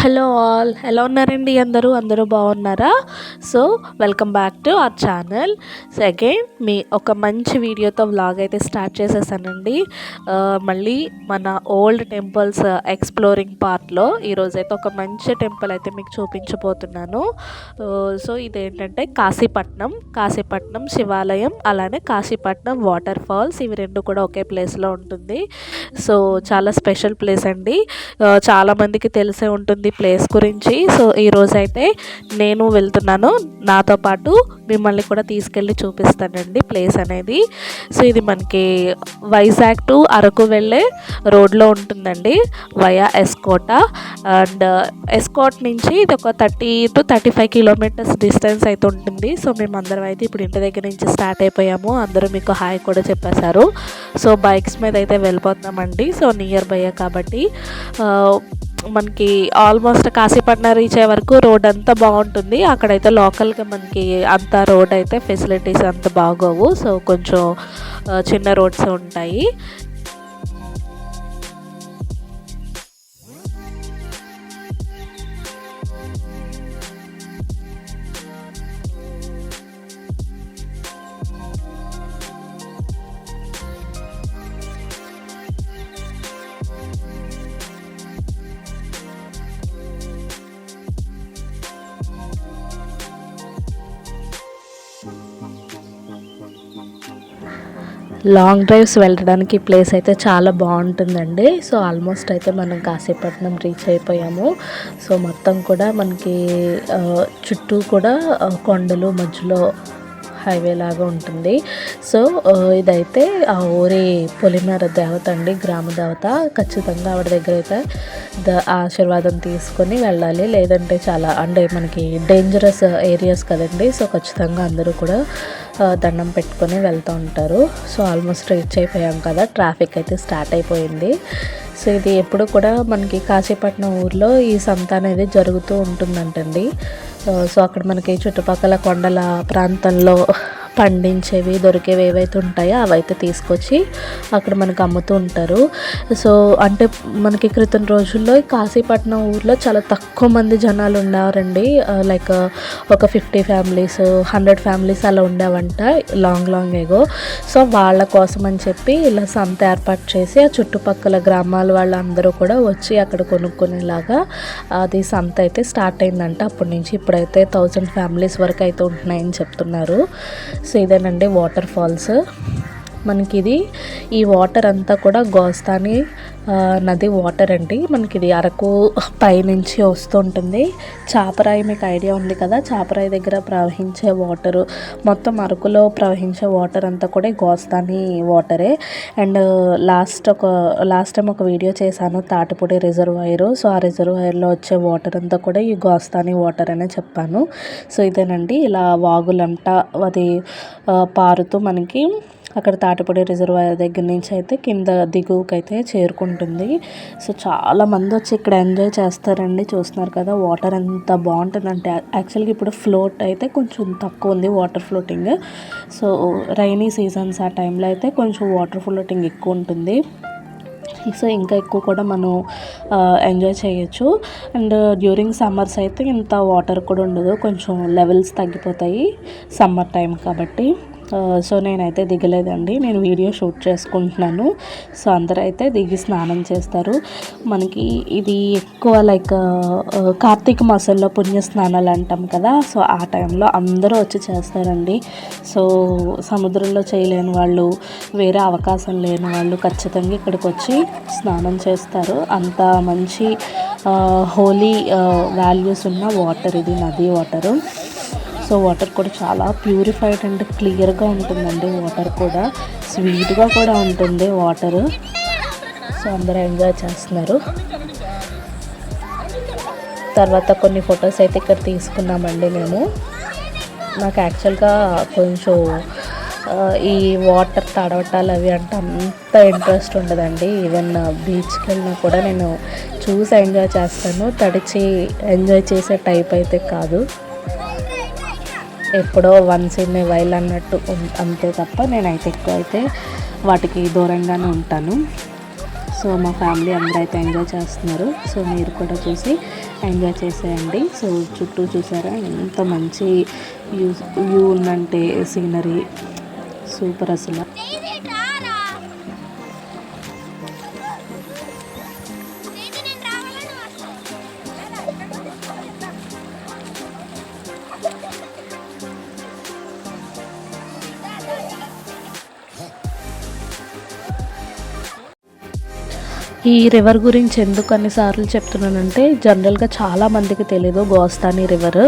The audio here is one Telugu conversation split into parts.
Hello all. ఎలా ఉన్నారండి అందరూ? అందరూ బాగున్నారా? So welcome back to our channel. Second మీ ఒక మంచి వీడియోతో వ్లాగ్ అయితే స్టార్ట్ చేసేసానండి. మళ్ళీ మన ఓల్డ్ టెంపుల్స్ uh, ఎక్స్ప్లోరింగ్ పార్ట్లో ఈరోజైతే ఒక మంచి టెంపుల్ అయితే మీకు చూపించబోతున్నాను. సో ఇదేంటంటే కాశీపట్నం. కాశీపట్నం శివాలయం అలానే కాశీపట్నం వాటర్ ఫాల్స్ ఇవి రెండు కూడా ఒకే ప్లేస్లో ఉంటుంది. సో చాలా స్పెషల్ ప్లేస్ అండి. చాలామందికి తెలిసే ఉంటుంది ప్లేస్ గురించి. సో ఈరోజైతే అయితే నేను వెళ్తున్నాను. నాతో పాటు మిమ్మల్ని కూడా తీసుకెళ్ళి చూపిస్తానండి ప్లేస్ అనేది. సో ఇది మనకి వైజాగ్ టు అరకు వెళ్ళే రోడ్లో ఉంటుందండి. వయా ఎస్కోట అండ్ ఎస్కోట్ నుంచి ఇది ఒక thirty to thirty five kilometres distance అయితే ఉంటుంది. సో మేము అందరం అయితే ఇప్పుడు ఇంటి దగ్గర నుంచి స్టార్ట్ అయిపోయాము. అందరూ మీకు హాయ్ కూడా చెప్పేశారు. సో బైక్స్ మీద అయితే వెళ్ళిపోతున్నామండి. సో నియర్ బై కాబట్టి uh, మనకి ఆల్మోస్ట్ కాశీపట్నం రీచ్ అయ్యే వరకు రోడ్ అంతా బాగుంటుంది. అక్కడైతే లోకల్గా మనకి అంత రోడ్ అయితే ఫెసిలిటీస్ అంత బాగోవు. సో కొంచెం చిన్న రోడ్స్ ఉంటాయి. లాంగ్ డ్రైవ్స్ వెళ్ళడానికి ప్లేస్ అయితే చాలా బాగుంటుందండి. సో ఆల్మోస్ట్ అయితే మనం కాశీపట్నం రీచ్ అయిపోయాము. సో మొత్తం కూడా మనకి చుట్టూ కూడా కొండలు మధ్యలో హైవే లాగా ఉంటుంది. సో ఇదైతే ఆ ఊరి పొలిమేర దేవత అండి గ్రామ దేవత. ఖచ్చితంగా ఆవిడ దగ్గర అయితే ద ఆశీర్వాదం తీసుకొని వెళ్ళాలి. లేదంటే చాలా అంటే మనకి డేంజరస్ ఏరియాస్ కదండి. సో ఖచ్చితంగా అందరూ కూడా దండం పెట్టుకొని వెళ్తూ ఉంటారు. సో ఆల్మోస్ట్ రీచ్ అయిపోయాం కదా. ట్రాఫిక్ అయితే స్టార్ట్ అయిపోయింది. సో ఇది ఎప్పుడు కూడా మనకి కాశీపట్నం ఊర్లో ఈ సంత అనేది జరుగుతూ ఉంటుందంటండి. సో అక్కడ మనకి చుట్టుపక్కల కొండల ప్రాంతంలో పండించేవి దొరికేవి ఏవైతే ఉంటాయో అవైతే తీసుకొచ్చి అక్కడ మనకు అమ్ముతూ ఉంటారు. సో అంటే మనకి క్రితం రోజుల్లో కాశీపట్నం ఊర్లో చాలా తక్కువ మంది జనాలు ఉండేవారండి. లైక్ ఒక ఫిఫ్టీ ఫ్యామిలీస్ హండ్రెడ్ ఫ్యామిలీస్ అలా ఉండేవంట లాంగ్ లాంగ్ ఏగో. సో వాళ్ళ కోసం అని చెప్పి ఇలా సంత ఏర్పాటు చేసి ఆ చుట్టుపక్కల గ్రామాల వాళ్ళందరూ కూడా వచ్చి అక్కడ కొనుక్కునేలాగా అది సంత అయితే స్టార్ట్ అయిందంట. అప్పటి నుంచి ఇప్పుడైతే థౌజండ్ ఫ్యామిలీస్ వరకు అయితే ఉంటున్నాయని చెప్తున్నారు. సో ఇదేనండి వాటర్ ఫాల్స్. మనకి ఇది ఈ వాటర్ అంతా కూడా గోస్తాని నది వాటర్ అండి. మనకి ఇది అరకు పైనుంచి వస్తుంటుంది. చాపరాయి మీకు ఐడియా ఉంది కదా? చాపరాయి దగ్గర ప్రవహించే వాటర్ మొత్తం అరకులో ప్రవహించే వాటర్ అంతా కూడా గోస్తాని వాటరే అండ్ లాస్ట్ ఒక లాస్ట్ టైం ఒక వీడియో చేశాను తాటిపూడి రిజర్వాయర్ సో ఆ రిజర్వాయర్లో వచ్చే వాటర్ అంతా కూడా ఈ గోస్తాని వాటర్ అనే చెప్పాను. సో ఇదేనండి. ఇలా వాగులంట అది పారుతూ మనకి అక్కడ తాటిపూడి రిజర్వాయర్ దగ్గర నుంచి అయితే కింద దిగువకైతే చేరుకుంటుంది. సో చాలా మంది వచ్చి ఇక్కడ ఎంజాయ్ చేస్తారండి. చూస్తున్నారు కదా వాటర్ ఎంత బాగుంటుందంటే యాక్చువల్గా ఇప్పుడు ఫ్లోట్ అయితే కొంచెం తక్కువ ఉంది water floating. So rainy seasons ఆ టైంలో అయితే కొంచెం వాటర్ ఫ్లోటింగ్ ఎక్కువ ఉంటుంది. సో ఇంకా ఎక్కువ కూడా మనం ఎంజాయ్ చేయొచ్చు. అండ్ డ్యూరింగ్ సమ్మర్స్ అయితే ఇంత వాటర్ కూడా ఉండదు. కొంచెం లెవెల్స్ తగ్గిపోతాయి సమ్మర్ టైం కాబట్టి. సో నేనైతే దిగలేదండి. నేను వీడియో షూట్ చేసుకుంటున్నాను. సో అందరూ అయితే దిగి స్నానం చేస్తారు. మనకి ఇది ఎక్కువ లైక్ కార్తీక మాసంలో పుణ్య స్నానాలు అంటాం కదా. సో ఆ టైంలో అందరూ వచ్చి చేస్తారండి. సో సముద్రంలో చేయలేని వాళ్ళు వేరే అవకాశం లేని వాళ్ళు ఖచ్చితంగా ఇక్కడికి వచ్చి స్నానం చేస్తారు. అంత మంచి హోలీ వాల్యూస్ ఉన్న వాటర్ ఇది నది వాటరు. సో వాటర్ కూడా చాలా ప్యూరిఫైడ్ అండ్ క్లియర్గా ఉంటుందండి వాటర్ కూడా. స్వీట్గా కూడా ఉంటుంది వాటర్. సో అందరూ ఎంజాయ్ చేస్తున్నారు. తర్వాత కొన్ని ఫొటోస్ అయితే ఇక్కడ తీసుకున్నామండి మేము. నాకు యాక్చువల్గా కొంచెం ఈ వాటర్ తడవటాలు అవి అంటే అంత ఇంట్రెస్ట్ ఉండదండి. ఈవెన్ బీచ్కి వెళ్ళినా కూడా నేను చూసి ఎంజాయ్ చేస్తాను. తడిచి ఎంజాయ్ చేసే టైప్ అయితే కాదు. ఎప్పుడో వన్స్ ఇన్ ఏ వైల్ అన్నట్టు అంతే తప్ప నేనైతే ఎక్కువ అయితే వాటికి దూరంగానే ఉంటాను. సో మా ఫ్యామిలీ అందరూ అయితే ఎంజాయ్ చేస్తున్నారు. సో మీరు కూడా చూసి ఎంజాయ్ చేసేయండి. సో చుట్టూ చూసారా ఎంత మంచి వ్యూ వ్యూ ఉందంటే సీనరీ. సూపర్ అసలు. ఈ రివర్ గురించి ఎందుకు అన్నిసార్లు చెప్తున్నానంటే జనరల్గా చాలా మందికి తెలియదు Gosthani river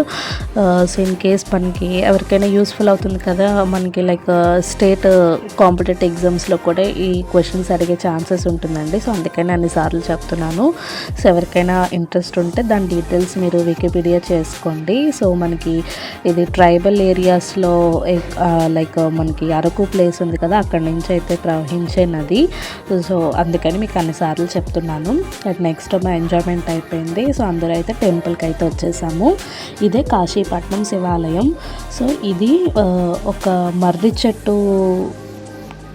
so in case మనకి ఎవరికైనా యూస్ఫుల్ అవుతుంది కదా మనకి లైక్ స్టేట్ కాంపిటేటివ్ ఎగ్జామ్స్లో కూడా ఈ క్వశ్చన్స్ అడిగే ఛాన్సెస్ ఉంటుందండి. సో అందుకని అన్నిసార్లు చెప్తున్నాను. సో ఎవరికైనా ఇంట్రెస్ట్ ఉంటే దాని డీటెయిల్స్ మీరు వికీపీడియా చేసుకోండి. సో మనకి ఇది ట్రైబల్ ఏరియాస్లో లైక్ మనకి అరకు ప్లేస్ ఉంది కదా అక్కడ నుంచి అయితే ప్రవహించే నది. సో అందుకని మీకు అన్నిసార్లు చెప్తున్నాను. అండ్ నెక్స్ట్ మా ఎంజాయ్మెంట్ అయిపోయింది. సో అందరూ అయితే టెంపుల్కి అయితే వచ్చేసాము. ఇదే కాశీపట్నం శివాలయం. సో ఇది ఒక మర్రి చెట్టు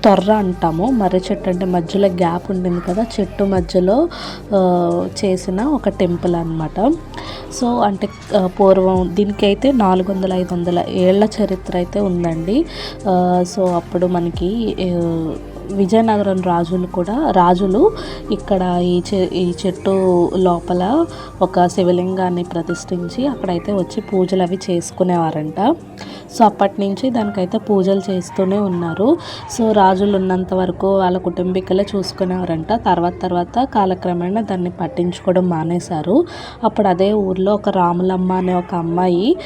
తొర్ర అంటాము. మర్రి చెట్టు అంటే మధ్యలో గ్యాప్ ఉంటుంది కదా చెట్టు మధ్యలో చేసిన ఒక టెంపుల్ అనమాట సో అంటే పూర్వం దీనికైతే నాలుగు వందల ఐదు వందల ఏళ్ళ చరిత్ర అయితే ఉందండి. సో అప్పుడు మనకి విజయనగరం రాజులు కూడా రాజులు ఇక్కడ ఈ చె ఈ చెట్టు లోపల ఒక శివలింగాన్ని ప్రతిష్ఠించి అక్కడైతే వచ్చి పూజలు అవి చేసుకునేవారంట. సో అప్పటి నుంచి దానికైతే పూజలు చేస్తూనే ఉన్నారు. సో రాజులు ఉన్నంత వరకు వాళ్ళ కుటుంబీకులే చూసుకునేవారంట. తర్వాత తర్వాత కాలక్రమేణా దాన్ని పట్టించుకోవడం మానేశారు. అప్పుడు అదే ఊర్లో ఒక రాములమ్మ అనే ఒక అమ్మాయి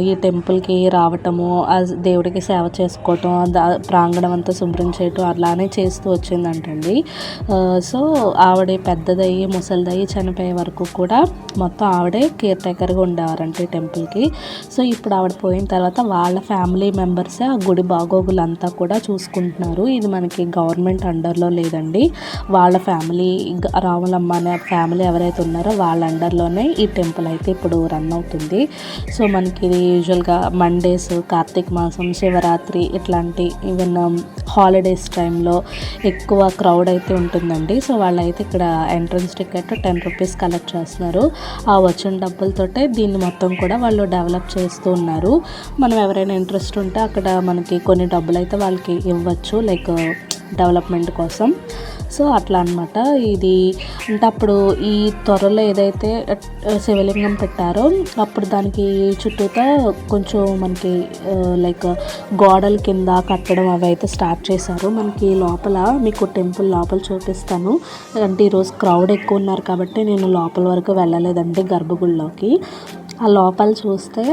ఈ టెంపుల్కి రావటము ఆ దేవుడికి సేవ చేసుకోవటం దా- ప్రాంగణం అంతా శుభ్రం చేయటం అలానే చేస్తూ వచ్చిందంటండి. సో ఆవిడ పెద్దదయ్యి ముసలిదయ్యి చనిపోయే వరకు కూడా మొత్తం ఆవిడే కేర్ టేకర్గా ఉండేవారంట ఈ టెంపుల్కి. సో ఇప్పుడు ఆవిడ పోయిన తర్వాత వాళ్ళ ఫ్యామిలీ మెంబర్సే ఆ గుడి బాగోగులంతా కూడా చూసుకుంటున్నారు. ఇది మనకి గవర్నమెంట్ అండర్లో లేదండి. వాళ్ళ ఫ్యామిలీ రాములమ్మ అనే ఫ్యామిలీ ఎవరైతే ఉన్నారో వాళ్ళ అండర్లోనే ఈ టెంపుల్ అయితే ఇప్పుడు రన్ అవుతుంది. సో మనకి ఇది యూజువల్గా మండేస్ కార్తీక మాసం శివరాత్రి ఇట్లాంటి ఈవెన్ um, హాలిడేస్ టైంలో ఎక్కువ క్రౌడ్ అయితే ఉంటుందండి. సో వాళ్ళైతే ఇక్కడ entrance ticket ten rupees collect చేస్తున్నారు. ఆ వచ్చిన డబ్బులతోటే దీన్ని మొత్తం కూడా వాళ్ళు డెవలప్ చేస్తూ ఉన్నారు. మనం ఎవరైనా ఇంట్రెస్ట్ ఉంటే అక్కడ మనకి కొన్ని డబ్బులు అయితే వాళ్ళకి ఇవ్వచ్చు లైక్ డెవలప్మెంట్ కోసం. సో అట్లా అనమాట ఇది అంటే అప్పుడు ఈ త్వరలో ఏదైతే శివలింగం పెట్టారో అప్పుడు దానికి చుట్టూతా కొంచెం మనకి లైక్ గోడల కింద కట్టడం అవి అయితే స్టార్ట్ చేశారు. మనకి లోపల మీకు టెంపుల్ లోపల చూపిస్తాను. అంటే ఈరోజు క్రౌడ్ ఎక్కువ ఉన్నారు కాబట్టి నేను లోపల వరకు వెళ్ళలేదండి గర్భగుడిలోకి. ఆ లోపల చూస్తే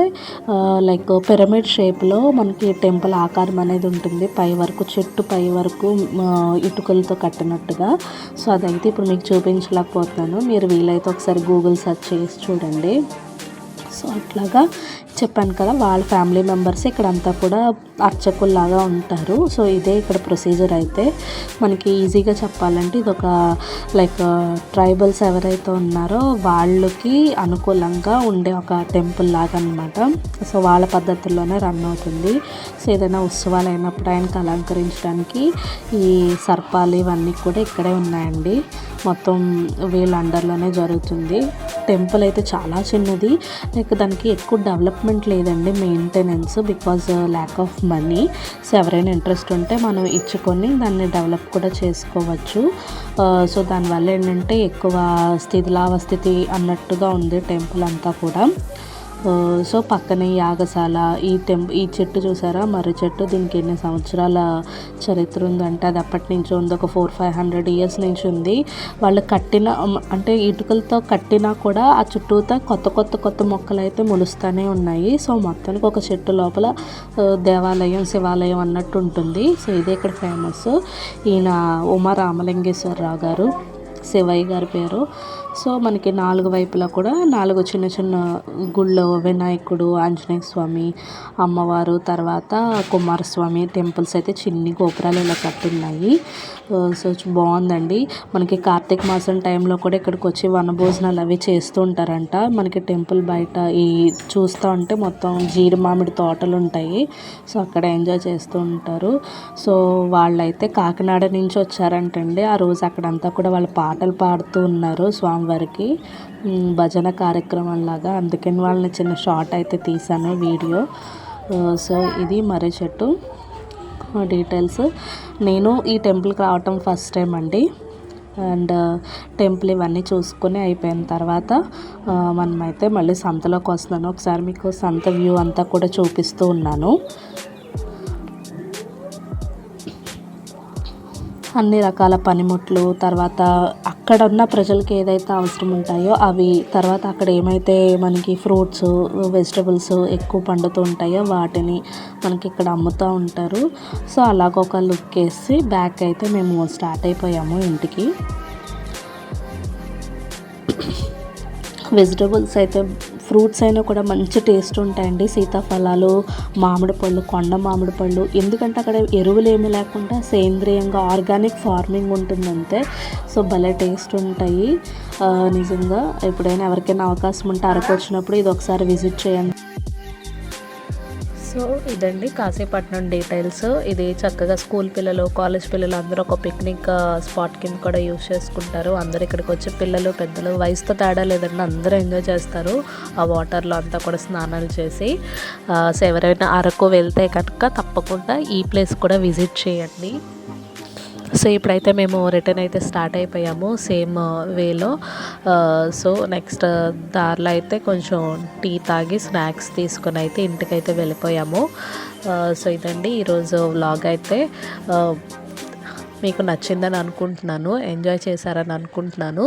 లైక్ పిరమిడ్ షేప్లో మనకి టెంపుల్ ఆకారం అనేది ఉంటుంది. పై వరకు చెట్టు పై వరకు ఇటుకలతో కట్టినట్టుగా. సో అదైతే ఇప్పుడు మీకు చూపించలేకపోతున్నాను. మీరు వీలైతే ఒకసారి గూగుల్ సెర్చ్ చేసి చూడండి. సో అట్లాగా చెప్పాను కదా వాళ్ళ ఫ్యామిలీ మెంబర్స్ ఇక్కడ అంతా కూడా అర్చకుల్లాగా ఉంటారు. సో ఇదే ఇక్కడ ప్రొసీజర్ అయితే. మనకి ఈజీగా చెప్పాలంటే ఇది ఒక లైక్ ట్రైబల్స్ ఎవరైతే ఉన్నారో వాళ్ళకి అనుకూలంగా ఉండే ఒక టెంపుల్ లాగా అనమాట సో వాళ్ళ పద్ధతుల్లోనే రన్ అవుతుంది. సో ఏదైనా ఉత్సవాలు అయినప్పుడు ఆయనకు అలంకరించడానికి ఈ సర్పాలు ఇవన్నీ కూడా ఇక్కడే ఉన్నాయండి. మొత్తం వీళ్ళ అండర్లోనే జరుగుతుంది. టెంపుల్ అయితే చాలా చిన్నది. లైక్ దానికి ఎక్కువ డెవలప్ అపార్ట్మెంట్ లేదండి maintenance because lack of money so ఎవరైనా ఇంట్రెస్ట్ ఉంటే మనం ఇచ్చుకొని దాన్ని డెవలప్ కూడా చేసుకోవచ్చు. Uh, సో దానివల్ల ఏంటంటే ఎక్కువ స్థితిలావస్థితి అన్నట్టుగా ఉంది టెంపుల్ అంతా కూడా. సో పక్కనే యాగశాల ఈ టెంప్ ఈ చెట్టు చూసారా? మర్రి చెట్టు దీనికి ఎన్ని సంవత్సరాల చరిత్ర ఉందంటే అది అప్పటి నుంచి ఉంది. ఒక ఫోర్ ఫైవ్ హండ్రెడ్ ఇయర్స్ నుంచి ఉంది. వాళ్ళు కట్టిన అంటే ఇటుకలతో కట్టినా కూడా ఆ చుట్టూతా కొత్త కొత్త కొత్త మొక్కలు అయితే మొలుస్తూనే ఉన్నాయి. సో మొత్తానికి ఒక చెట్టు లోపల దేవాలయం శివాలయం అన్నట్టు ఉంటుంది. సో ఇదే ఇక్కడ ఫేమస్. ఈయన ఉమా రామలింగేశ్వరరావు గారు శివయ్య గారి పేరు. సో మనకి నాలుగు వైపులా కూడా నాలుగు చిన్న చిన్న గుళ్ళు వినాయకుడు ఆంజనేయ స్వామి అమ్మవారు తర్వాత కుమారస్వామి టెంపుల్స్ అయితే చిన్ని గోపురాలు ఇలా కట్టున్నాయి. సో బాగుందండి. మనకి కార్తీక మాసం టైంలో కూడా ఇక్కడికి వచ్చి వనభోజనాలు అవి చేస్తూ ఉంటారంట. మనకి టెంపుల్ బయట ఈ చూస్తూ ఉంటే మొత్తం జీడి మామిడి తోటలు ఉంటాయి. సో అక్కడ ఎంజాయ్ చేస్తూ ఉంటారు. సో వాళ్ళైతే కాకినాడ నుంచి వచ్చారంటండి. ఆ రోజు అక్కడంతా కూడా వాళ్ళు పాటలు పాడుతూ ఉన్నారు. స్వామి వరకు భజన కార్యక్రమం లాగా అందుకని వాళ్ళని చిన్న షార్ట్ అయితే తీసాను వీడియో. సో ఇది మర్రి చెట్టు. డీటెయిల్స్. నేను ఈ టెంపుల్కి రావటం ఫస్ట్ టైం అండి. అండ్ టెంపుల్ ఇవన్నీ చూసుకొని అయిపోయిన తర్వాత మనమైతే మళ్ళీ సంతలోకి వస్తున్నాను. ఒకసారి మీకు సంత వ్యూ అంతా కూడా చూపిస్తూ ఉన్నాను. అన్ని రకాల పనిముట్లు తర్వాత అక్కడ ఉన్న ప్రజలకి ఏదైతే అవసరం ఉంటాయో అవి తర్వాత అక్కడ ఏమైతే మనకి ఫ్రూట్స్ వెజిటబుల్స్ ఎక్కువ పండుతూ ఉంటాయో వాటిని మనకి ఇక్కడ అమ్ముతూ ఉంటారు. సో అలాగొక లుక్ వేసి బ్యాక్ అయితే మేము స్టార్ట్ అయిపోయాము ఇంటికి. వెజిటబుల్స్ అయితే ఫ్రూట్స్ అయినా కూడా మంచి టేస్ట్ ఉంటాయండి. సీతాఫలాలు మామిడి పళ్ళు కొండ మామిడి పళ్ళు. ఎందుకంటే అక్కడ ఎరువులు ఏమీ లేకుండా సేంద్రియంగా ఆర్గానిక్ ఫార్మింగ్ ఉంటుందంతే. సో భలే టేస్ట్ ఉంటాయి. నిజంగా ఎప్పుడైనా ఎవరికైనా అవకాశం ఉంటే అరకు వచ్చినప్పుడు ఇది ఒకసారి విజిట్ చేయండి. సో ఇదండి కాశీపట్నం డీటెయిల్స్. ఇది చక్కగా స్కూల్ పిల్లలు కాలేజ్ పిల్లలు అందరూ ఒక పిక్నిక్ స్పాట్ కింద కూడా యూస్ చేసుకుంటారు. అందరు ఇక్కడికి వచ్చి పిల్లలు పెద్దలు వయసుతో తేడా లేదండి అందరూ ఎంజాయ్ చేస్తారు. ఆ వాటర్లో అంతా కూడా స్నానాలు చేసి సో ఎవరైనా అరకు వెళ్తే కనుక తప్పకుండా ఈ ప్లేస్ కూడా విజిట్ చేయండి. సో ఇప్పుడైతే మేము రిటర్న్ అయితే స్టార్ట్ అయిపోయాము సేమ్ uh, వేలో. Uh, సో నెక్స్ట్ uh, దారిలో అయితే కొంచెం టీ తాగి స్నాక్స్ తీసుకొని అయితే ఇంటికైతే వెళ్ళిపోయాము. సో ఇదండి ఈరోజు వ్లాగ్ అయితే. మీకు నచ్చిందని అనుకుంటున్నాను ఎంజాయ్ చేశారని అనుకుంటున్నాను.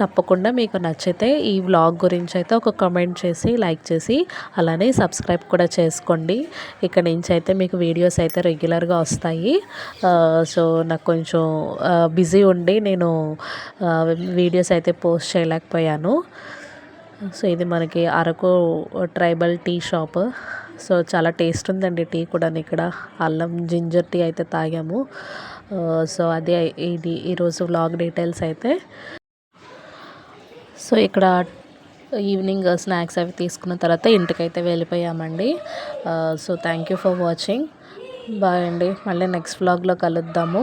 తప్పకుండా మీకు నచ్చితే ఈ వ్లాగ్ గురించి అయితే ఒక కమెంట్ చేసి లైక్ చేసి అలానే సబ్స్క్రైబ్ కూడా చేసుకోండి. ఇక్కడ నుంచి అయితే మీకు వీడియోస్ అయితే రెగ్యులర్గా వస్తాయి. సో నాకు కొంచెం బిజీ ఉండి నేను వీడియోస్ అయితే పోస్ట్ చేయలేకపోయాను. సో ఇది మనకి Araku tribal tea shop. So చాలా టేస్ట్ ఉందండి టీ కూడా ఇక్కడ. అల్లం జింజర్ టీ అయితే తాగాము. సో అదే ఇది ఈరోజు వ్లాగ్ డీటెయిల్స్ అయితే. సో ఇక్కడ ఈవినింగ్ స్నాక్స్ అవి తీసుకున్న తర్వాత ఇంటికైతే వెళ్ళిపోయామండి. So thank you for watching bye అండి. మళ్ళీ నెక్స్ట్ వ్లాగ్లో కలుద్దాము.